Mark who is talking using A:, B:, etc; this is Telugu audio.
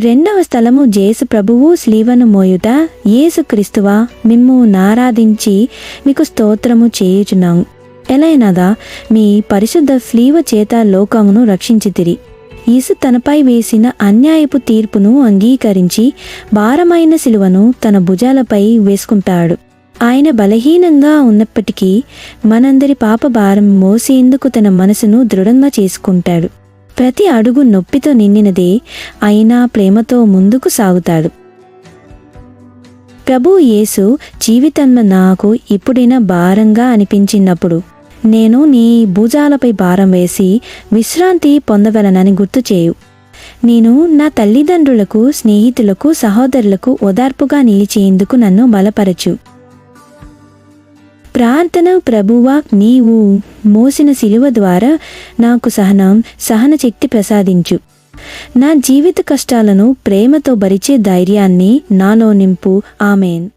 A: రెండవ స్థలము జేసు ప్రభువు స్లీవను మోయుట. యేసు క్రీస్తువా మిమ్ము నారాధించి మీకు స్తోత్రము చేయుచున్నాం. ఎలైనదా మీ పరిశుద్ధ స్లీవ చేత లోకమును రక్షించితిరి. యేసు తనపై వేసిన అన్యాయపు తీర్పును అంగీకరించి భారమైన శిలువను తన భుజాలపై వేసుకుంటాడు. ఆయన బలహీనంగా ఉన్నప్పటికీ మనందరి పాప భారం మోసేందుకు తన మనసును దృఢంగా చేసుకుంటాడు. ప్రతి అడుగు నొప్పితో నిండినదే అయినా ప్రేమతో ముందుకు సాగుతాడు. ప్రభు యేసు జీవితంలో నాకు ఇప్పుడైనా భారంగా అనిపించినప్పుడు నేను నీ భుజాలపై భారం వేసి విశ్రాంతి పొందగలనని గుర్తు చేయు. నేను నా తల్లిదండ్రులకు స్నేహితులకు సహోదరులకు ఓదార్పుగా నిలిచేందుకు నన్ను బలపరచు. ప్రార్థన ప్రభువా నీవు మోసిన శిలువ ద్వారా నాకు సహనం సహన శక్తి ప్రసాదించు. నా జీవిత కష్టాలను ప్రేమతో భరిచే ధైర్యాన్ని నాలో నింపు. ఆమెన్.